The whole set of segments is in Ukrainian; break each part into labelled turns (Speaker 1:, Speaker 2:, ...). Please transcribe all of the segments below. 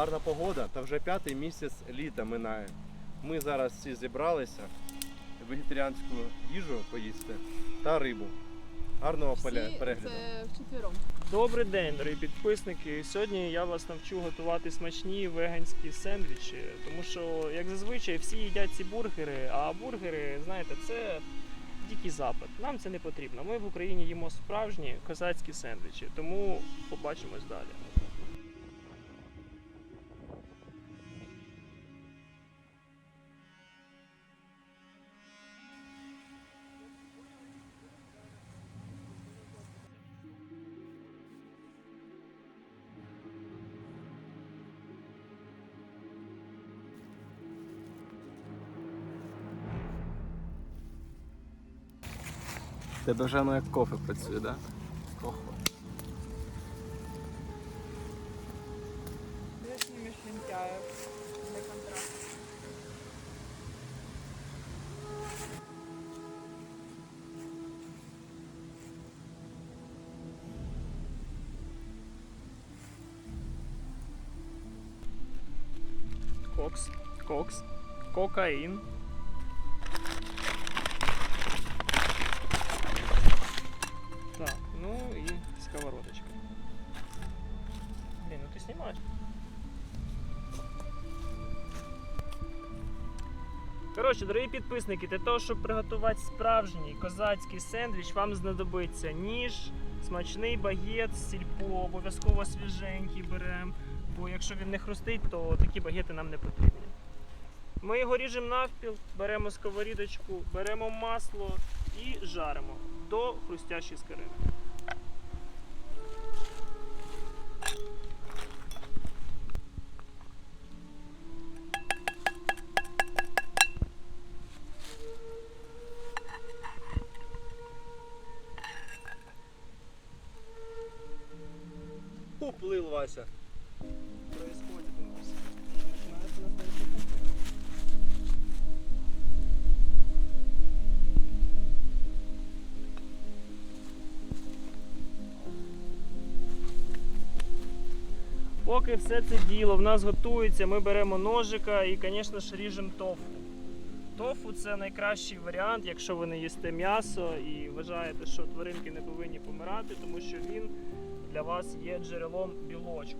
Speaker 1: гарна погода, та вже п'ятий місяць літа минає. Ми зараз всі зібралися вегетаріанську їжу поїсти та рибу. Гарного поля-
Speaker 2: Всі
Speaker 1: перегляду.
Speaker 2: це вчетвером.
Speaker 3: Добрий день, дорогі підписники. Сьогодні я вас навчу готувати смачні веганські сендвічі, тому що, як зазвичай, всі їдять ці бургери, а бургери, знаєте, це дикий запит. Нам це не потрібно. Ми в Україні їмо справжні козацькі сендвічі, тому побачимось далі.
Speaker 1: Тебе вже воно як кофе працює, так? Кофе.
Speaker 2: Я знімеш для контрасту.
Speaker 3: Кокс, кокс, кокаїн. Ну. Коротше, дорогі підписники, для того, щоб приготувати справжній козацький сендвіч, вам знадобиться ніж, смачний багет, сільпо, обов'язково свіженький беремо. Бо якщо він не хрустить, то такі багети нам не потрібні. Ми його ріжемо навпіл, беремо сковорідочку, беремо масло і жаримо до хрустящої скорини.
Speaker 1: Уплил Вася.
Speaker 3: Происходит у нас. Начинается настоящая кухня. Поки все це діло в нас готується, ми беремо ножика і, звісно ж, ріжемо тофу. Тофу це найкращий варіант, якщо ви не їсте м'ясо і вважаєте, що тваринки не повинні помирати, тому що він для вас є джерелом білочку.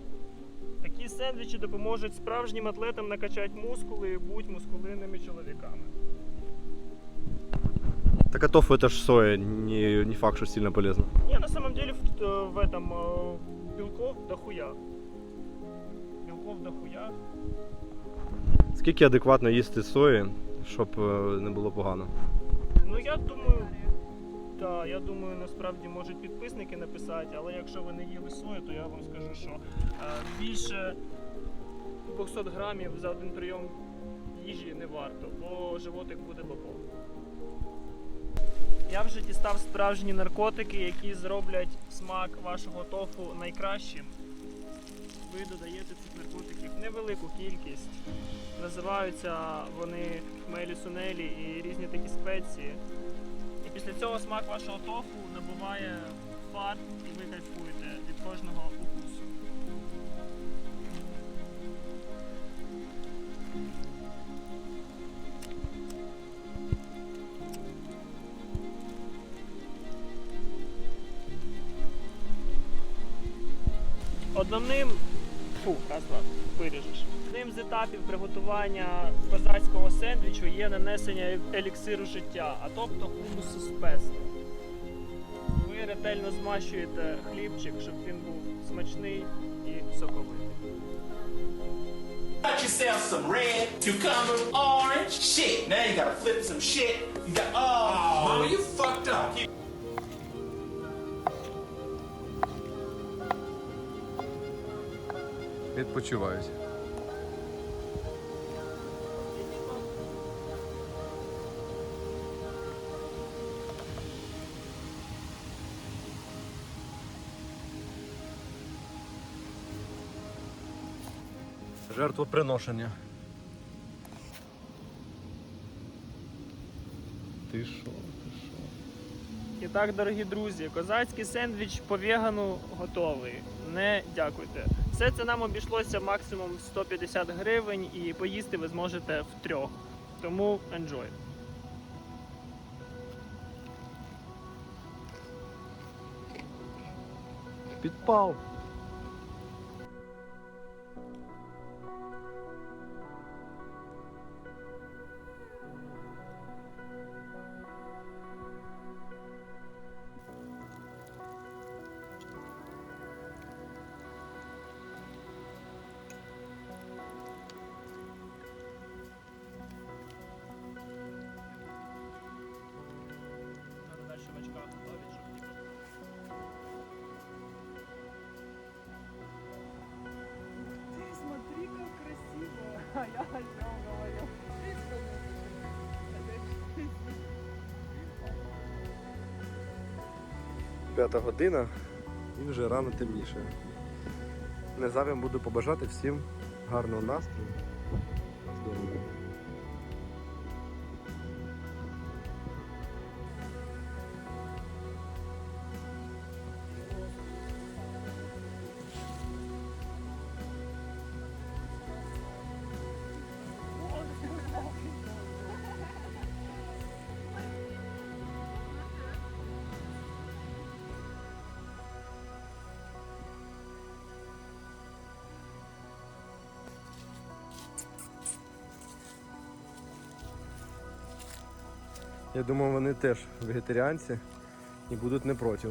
Speaker 3: Такі сендвічі допоможуть справжнім атлетам накачати мускули і бути мускулинними чоловіками.
Speaker 1: Так а тофу это ж соя, не, не факт, что сильно полезно.
Speaker 3: Не, на самом деле в, э, в этом э, белков дохуя. Белков дохуя.
Speaker 1: Скільки адекватно їсти сої, щоб е, не було погано?
Speaker 3: Ну я думаю, да, я думаю, насправді можуть підписники написати, але якщо ви не їли сою, то я вам скажу, що е, більше 200 грамів за один прийом їжі не варто, бо животик буде бобом. Я вже дістав справжні наркотики, які зроблять смак вашого тофу найкращим. Ви додаєте цих наркотиків невелику кількість. Називаються вони хмелі сунелі і різні такі спеції. Після цього смак вашого тофу набуває фат і ви кайфуєте від кожного укусу. Одним фу, раз, два, виріжеш. Одним з етапів приготування козацького сендвічу є нанесення еліксиру життя, а тобто хумусу з песто. Ви ретельно змащуєте хлібчик, щоб він був смачний і соковитий.
Speaker 4: Got yourself some red, cucumber, orange. Shit. Now you gotta flip some shit. You got oh, mama, you fucked up.
Speaker 1: Відпочивають. Жертвоприношення. Ти що? Ти що?
Speaker 3: І так, дорогі друзі, козацький сендвіч по вегану готовий. Не дякуйте. Все це нам обійшлося максимум 150 гривень, і поїсти ви зможете втрьох. Тому enjoy.
Speaker 1: Підпал.
Speaker 2: Я говорю.
Speaker 1: П'ята година і вже рано темніше. Незабаром буду побажати всім гарного настрою. Я думаю, вони теж вегетаріанці і будуть не проти.